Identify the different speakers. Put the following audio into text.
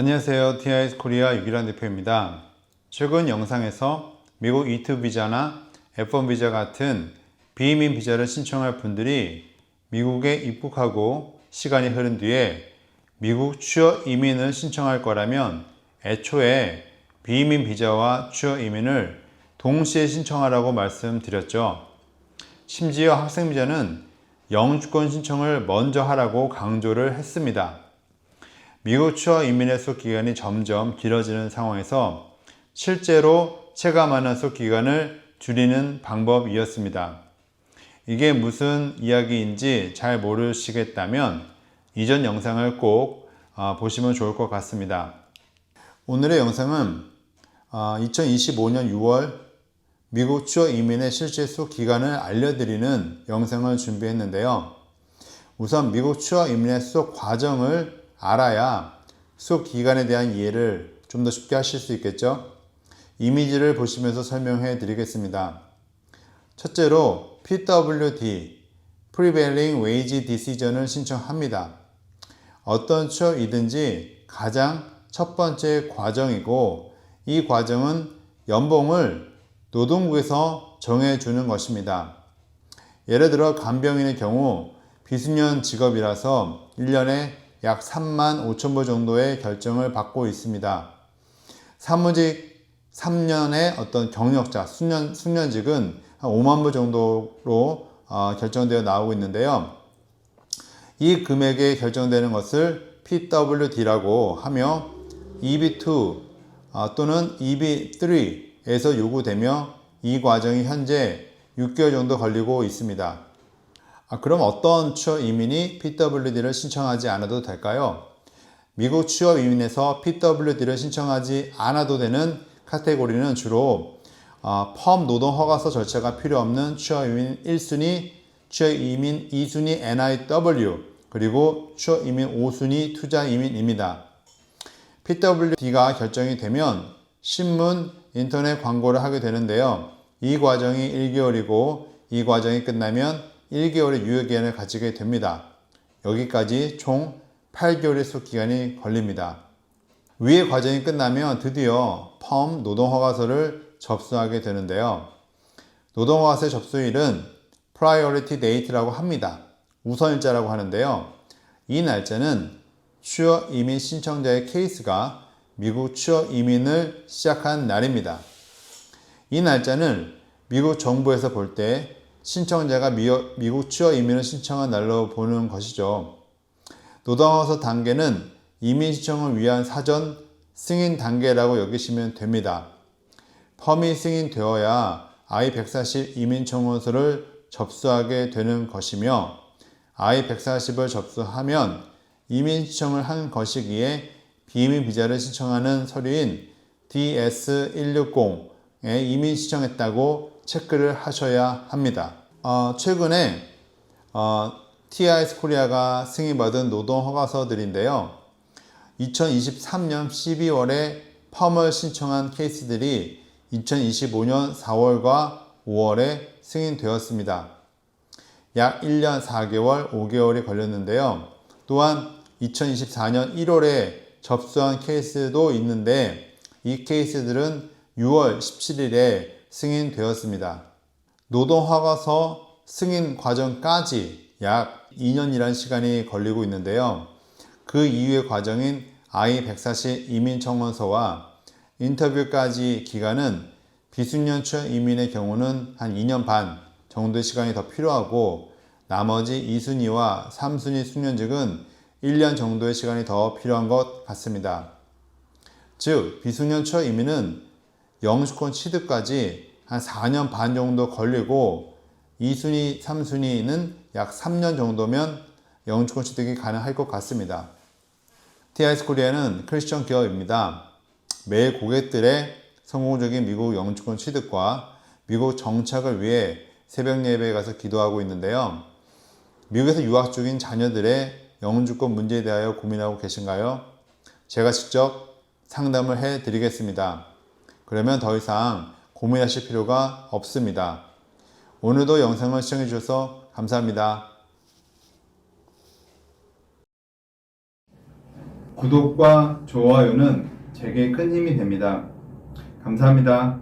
Speaker 1: 안녕하세요. TIS 코리아 유기란 대표입니다. 최근 영상에서 미국 E2 비자나 F1 비자 같은 비이민 비자를 신청할 분들이 미국에 입국하고 시간이 흐른 뒤에 미국 취업 이민을 신청할 거라면 애초에 비이민 비자와 취업 이민을 동시에 신청하라고 말씀드렸죠. 심지어 학생 비자는 영주권 신청을 먼저 하라고 강조를 했습니다. 취업 이민의 수업 기간이 점점 길어지는 상황에서 실제로 체감하는 수업 기간을 줄이는 방법이었습니다. 이게 무슨 이야기인지 잘 모르시겠다면 이전 영상을 꼭 아, 보시면 좋을 것 같습니다. 오늘의 영상은 2025년 6월 미국 취업 이민의 실제 수업 기간을 알려드리는 영상을 준비했는데요. 우선 미국 취업 이민의 수업 과정을 알아야 수업 기간에 대한 이해를 좀 더 쉽게 하실 수 있겠죠? 이미지를 보시면서 설명해 드리겠습니다. 첫째로 PWD, Prevailing Wage Decision을 신청합니다. 어떤 취업이든지 가장 첫 번째 과정이고 이 과정은 연봉을 노동부에서 정해주는 것입니다. 예를 들어 간병인의 경우 비수년 직업이라서 1년에 약 3만 5천 불 정도의 결정을 받고 있습니다. 사무직 3년의 어떤 경력자, 숙련, 숙련직은 한 5만 불 정도로 어, 결정되어 나오고 있는데요. 이 금액에 결정되는 것을 PWD라고 하며 EB2 어, 또는 EB3에서 요구되며 이 과정이 현재 6개월 정도 걸리고 있습니다. 아, 그럼 어떤 취업 이민이 PWD를 신청하지 않아도 될까요? 미국 취업 이민에서 PWD를 신청하지 않아도 되는 카테고리는 주로 어, 펌 노동 허가서 절차가 필요 없는 취업 이민 1순위, 취업 이민 2순위 NIW, 그리고 취업 이민 5순위 투자 이민입니다. PWD가 결정이 되면 신문, 인터넷 광고를 하게 되는데요. 이 과정이 1개월이고 이 과정이 끝나면 1개월의 유효기간을 가지게 됩니다. 여기까지 총 8개월의 수기간이 걸립니다. 위의 과정이 끝나면 드디어 펌 노동허가서를 접수하게 되는데요. 노동허가서의 접수일은 Priority Date라고 합니다. 우선일자라고 하는데요. 이 날짜는 취업 이민 신청자의 케이스가 미국 취업 이민을 시작한 날입니다. 이 날짜는 미국 정부에서 볼 때 신청자가 미국 취업 이민을 신청한 날로 보는 것이죠. 노동허가서 단계는 이민 신청을 위한 사전 승인 단계라고 여기시면 됩니다. 펌이 승인되어야 I-140 이민청원서를 접수하게 되는 것이며 I-140을 접수하면 이민 신청을 한 것이기에 비이민 비자를 신청하는 서류인 DS160에 이민 신청했다고 체크를 하셔야 합니다. 어, 최근에 어, TIS 코리아가 승인받은 노동 허가서들인데요. 2023년 12월에 펌을 신청한 케이스들이 2025년 4월과 5월에 승인되었습니다. 약 1년 4개월, 5개월이 걸렸는데요. 또한 2024년 1월에 접수한 케이스도 있는데 이 케이스들은 6월 17일에 승인되었습니다. 노동허가서 승인 과정까지 약 2년이라는 시간이 걸리고 있는데요. 그 이후의 과정인 I-140 이민청원서와 인터뷰까지 기간은 비숙련층 이민의 경우는 한 2년 반 정도의 시간이 더 필요하고 나머지 2순위와 3순위 숙련직은 1년 정도의 시간이 더 필요한 것 같습니다. 즉, 비숙련처 이민은 영주권 취득까지 한 4년 반 정도 걸리고 2순위, 3순위는 약 3년 정도면 영주권 취득이 가능할 것 같습니다. TIS 코리아는 크리스천 기업입니다. 매일 고객들의 성공적인 미국 영주권 취득과 미국 정착을 위해 새벽 예배에 가서 기도하고 있는데요. 미국에서 유학 중인 자녀들의 영주권 문제에 대하여 고민하고 계신가요? 제가 직접 상담을 해 드리겠습니다. 그러면 더 이상 고민하실 필요가 없습니다. 오늘도 영상을 시청해 주셔서 감사합니다. 구독과 좋아요는 제게 큰 힘이 됩니다. 감사합니다.